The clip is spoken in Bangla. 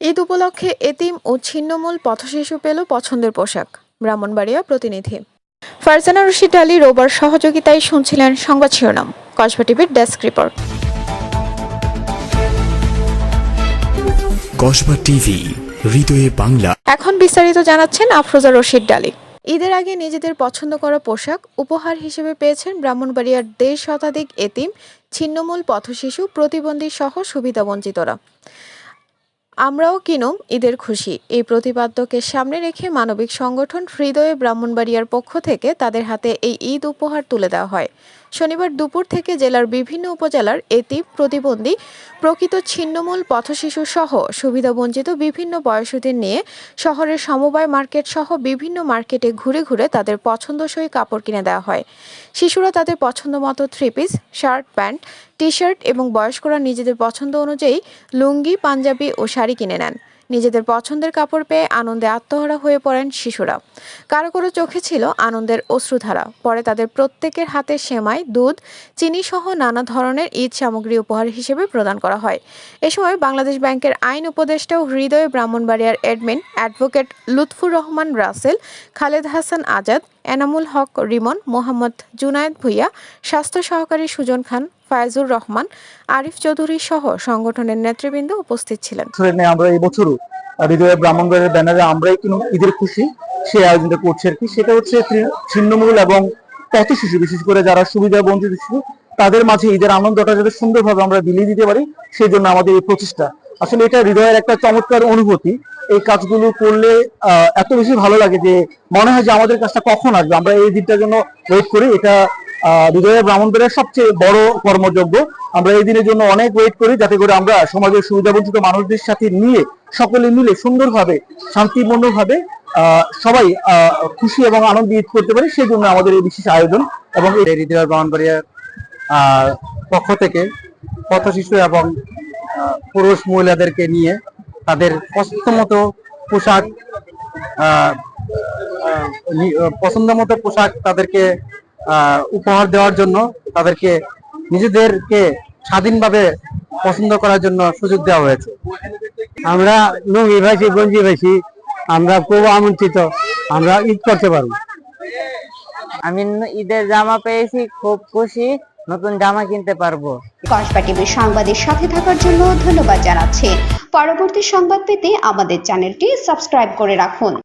ঈদ উপলক্ষে এতিম ও ছিন্নমূল পথশিশু পেল পছন্দের পোশাক। ব্রাহ্মণবাড়িয়া প্রতিনিধি। ফারজানা রশিদ আলী রোবার সহযোগিতায় শুনছিলেন সংবাদ শিরোনাম। কসবা টিভির ডেস্ক রিপোর্ট। কসবা টিভি হৃদয়ে বাংলা। এখন বিস্তারিত জানাচ্ছেন আফরোজা রশিদ ডালি। ঈদের আগে নিজেদের পছন্দ করা পোশাক উপহার হিসেবে পেয়েছেন ব্রাহ্মণবাড়িয়ার দেড় শতাধিক এতিম ছিন্নমূল পথশিশু প্রতিবন্ধী সহ সুবিধাবঞ্চিতরা আমরাও কিনুম ঈদের খুশি। এই প্রতিপাদ্যকে সামনে রেখে মানবিক সংগঠন হৃদয়ে ব্রাহ্মণবাড়িয়ার পক্ষ থেকে তাদের হাতে এই ঈদ উপহার তুলে দেওয়া হয়। শনিবার দুপুর থেকে জেলার বিভিন্ন উপজেলার এতিম, প্রতিবন্ধী, প্রকৃত ছিন্নমূল পথশিশু সহ সুবিধাবঞ্চিত বিভিন্ন বয়সীদের নিয়ে শহরের সমবায় মার্কেট সহ বিভিন্ন মার্কেটে ঘুরে ঘুরে তাদের পছন্দসই কাপড় কিনে দেওয়া হয়। শিশুরা তাদের পছন্দ মতো three piece shirt pant T shirt এবং বয়স্করা নিজেদের পছন্দ অনুযায়ী লুঙ্গি, পাঞ্জাবি ও শাড়ি কিনে নেন। নিজেদের পছন্দের কাপড় পেয়ে আনন্দে আত্মহারা হয়ে পড়েন শিশুরা। কারও কারও চোখে ছিল আনন্দের অশ্রুধারা। পরে তাদের প্রত্যেকের হাতে সেমাই, দুধ চিনি সহ নানা ধরনের ঈদ সামগ্রী উপহার হিসেবে প্রদান করা হয়। এ সময় বাংলাদেশ ব্যাংকের আইন উপদেষ্টা ও হৃদয় ব্রাহ্মণবাড়িয়ার অ্যাডমিন অ্যাডভোকেট লুৎফুর রহমান রাসেল, খালেদ হাসান আজাদ, এনামুল হক রিমন, মোহাম্মদ জুনায়েদ ভুইয়া, স্বাস্থ্য সহকারী সুজন খান ফায়জুর রহমান, আরিফ চৌধুরী সহ সংগঠনের নেতৃবৃন্দ উপস্থিত ছিলেন। আমরা এই বছরও হৃদয় ব্রাহ্মণবাড়ির ব্যানারে আমরাই কিন্তু ঈদের খুশি, সেই আয়োজনটা করছি আর কি। সেটা হচ্ছে ছিন্নমূল এবং পথ শিশু, বিশেষ করে যারা সুবিধা বঞ্চিত শিশু, তাদের মাঝে ঈদের আনন্দটা যাতে সুন্দরভাবে আমরা বিলিয়ে দিতে পারি সেই জন্য আমাদের এই প্রচেষ্টা। আসলে এটা হৃদয়ের একটা চমৎকার অনুভূতি। এই কাজগুলো করলে এত বেশি ভালো লাগে যে মনে হয় যে আমাদের কাজটা কখন আসবে। আমরা এই দিনটার জন্য ওয়েট করি। এটা আহ, হৃদয়ের ব্রাহ্মণবাড়িয়ার সবচেয়ে বড় কর্মযজ্ঞ আমরা এই দিনের জন্য অনেক ওয়েট করি যাতে করে আমরা সমাজের সুবিধাবঞ্চিত মানুষদের সাথে নিয়ে সকলে মিলে সুন্দরভাবে শান্তিপূর্ণভাবে সবাই খুশি এবং আনন্দ ঈদ করতে পারি সেই জন্য আমাদের এই বিশেষ আয়োজন এবং এই ব্রাহ্মণবাড়িয়ার পক্ষ থেকে পথ শিশু এবং পুরুষ মহিলাদেরকে নিয়ে তাদের পছন্দ মতো পোশাক পছন্দ মতো পোশাক তাদেরকে উপহার দেওয়ার জন্য তাদেরকে নিজেদেরকে স্বাধীনভাবে পছন্দ করার জন্য সুযোগ দেওয়া হয়েছে। আমরা লুঙ্গি ভাইছি গঞ্জি ভাইছি আমরা খুব আমন্ত্রিত আমরা ঈদ করতে পারব। আমি ঈদের জামা পেয়েছি খুব খুশি নতুন জামা কিনতে পারব। কসবা টিভির সংবাদের সাথে থাকার জন্য ধন্যবাদ জানাচ্ছি। পরবর্তী সংবাদ পেতে আমাদের চ্যানেলটি সাবস্ক্রাইব করে রাখুন।